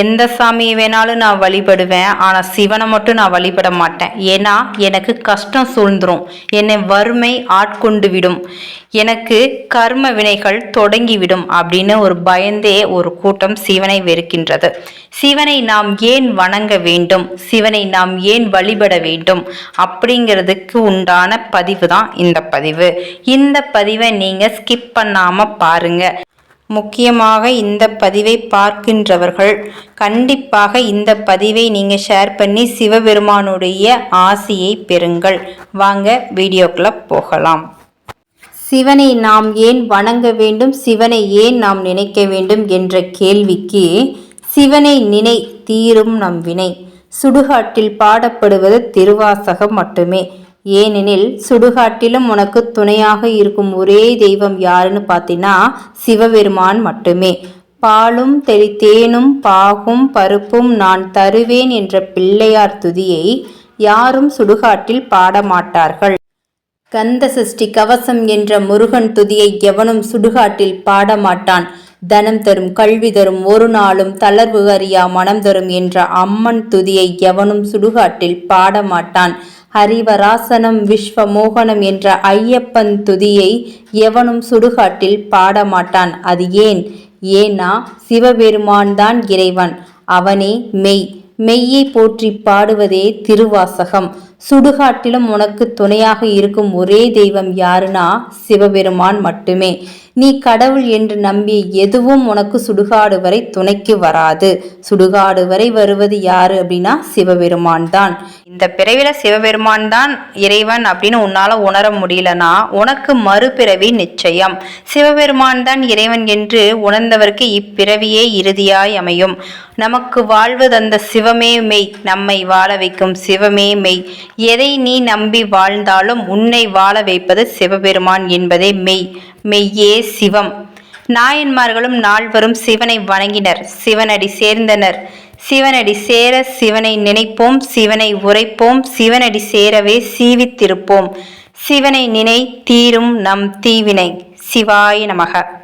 எந்த சாமியை வேணாலும் நான் வழிபடுவேன் ஆனால் சிவனை மட்டும் நான் வழிபட மாட்டேன். ஏன்னா எனக்கு கஷ்டம் சூழ்ந்துரும். என்னை வறுமை ஆட்கொண்டு விடும். எனக்கு கர்ம வினைகள் தொடங்கிவிடும் அப்படின்னு ஒரு பயந்தே ஒரு கூட்டம் சிவனை வெறுக்கின்றது. சிவனை நாம் ஏன் வணங்க வேண்டும்? சிவனை நாம் ஏன் வழிபட வேண்டும்? அப்படிங்கிறதுக்கு உண்டான பதிவு தான் இந்த பதிவு. இந்த பதிவை நீங்கள் ஸ்கிப் பண்ணாமல் பாருங்கள் முக்கியமாக இந்த பதிவை பார்க்கின்றவர்கள் கண்டிப்பாக இந்த பதிவை நீங்கள் ஷேர் பண்ணி சிவபெருமானுடைய ஆசியை பெறுங்கள். வாங்க வீடியோக்குள்ளே போகலாம். சிவனை நாம் ஏன் வணங்க வேண்டும்? சிவனை ஏன் நாம் நினைக்க வேண்டும் என்ற கேள்விக்கு சிவனை நினை தீரும் நம் வினை. சுடுகாட்டில் பாடப்படுவது திருவாசகம் மட்டுமே. ஏனெனில் சுடுகாட்டிலும் உனக்கு துணையாக இருக்கும் ஒரே தெய்வம் யாருன்னு பார்த்தீங்கன்னா சிவபெருமான் மட்டுமே. பாலும் தெளித்தேனும் பாகும் பருப்பும் நான் தருவேன் என்ற பிள்ளையார் துதியை யாரும் சுடுகாட்டில் பாடமாட்டார்கள். கந்த சஷ்டி கவசம் என்ற முருகன் துதியை எவனும் சுடுகாட்டில் பாடமாட்டான். தனம் தரும் கல்வி தரும் ஒரு நாளும் தளர்வு அறியா மனம் தரும் என்ற அம்மன் துதியை எவனும் சுடுகாட்டில் பாடமாட்டான். ஹரிவராசனம் விஸ்வமோகனம் என்ற ஐயப்பன் துதியை எவனும் சுடுகாட்டில் பாடமாட்டான். அது ஏன்? ஏனா சிவபெருமான் தான் இறைவன். அவனே மெய். மெய்யை போற்றி பாடுவதே திருவாசகம். சுடுகாட்டிலும் உனக்கு துணையாக இருக்கும் ஒரே தெய்வம் யாருன்னா சிவபெருமான் மட்டுமே. நீ கடவுள் என்று நம்பி எதுவும் உனக்கு சுடுகாடு வரை துணைக்கு வராது. சுடுகாடு வரை வருவது யாரு அப்படின்னா சிவபெருமான் தான். இந்த பிறவில சிவபெருமான் தான் இறைவன் அப்படின்னு உன்னால உணர முடியலனா உனக்கு மறுபிறவி நிச்சயம். சிவபெருமான் தான் இறைவன் என்று உணர்ந்தவருக்கு இப்பிறவியே இறுதியாய் அமையும். நமக்கு வாழ்வது அந்த சிவமே மெய். நம்மை வாழ வைக்கும் சிவமே மெய். எதை நீ நம்பி வாழ்ந்தாலும் உன்னை வாழ வைப்பது சிவபெருமான் என்பதே மெய். மெய்யே சிவம். நாயன்மார்களும் நால்வரும் சிவனை வணங்கினர். சிவனடி சேர்ந்தனர். சிவனடி சேர சிவனை நினைப்போம். சிவனை உரைப்போம். சிவனடி சேரவே சீவித்திருப்போம். சிவனை நினை தீரும் நம் தீவினை. சிவாய நமக.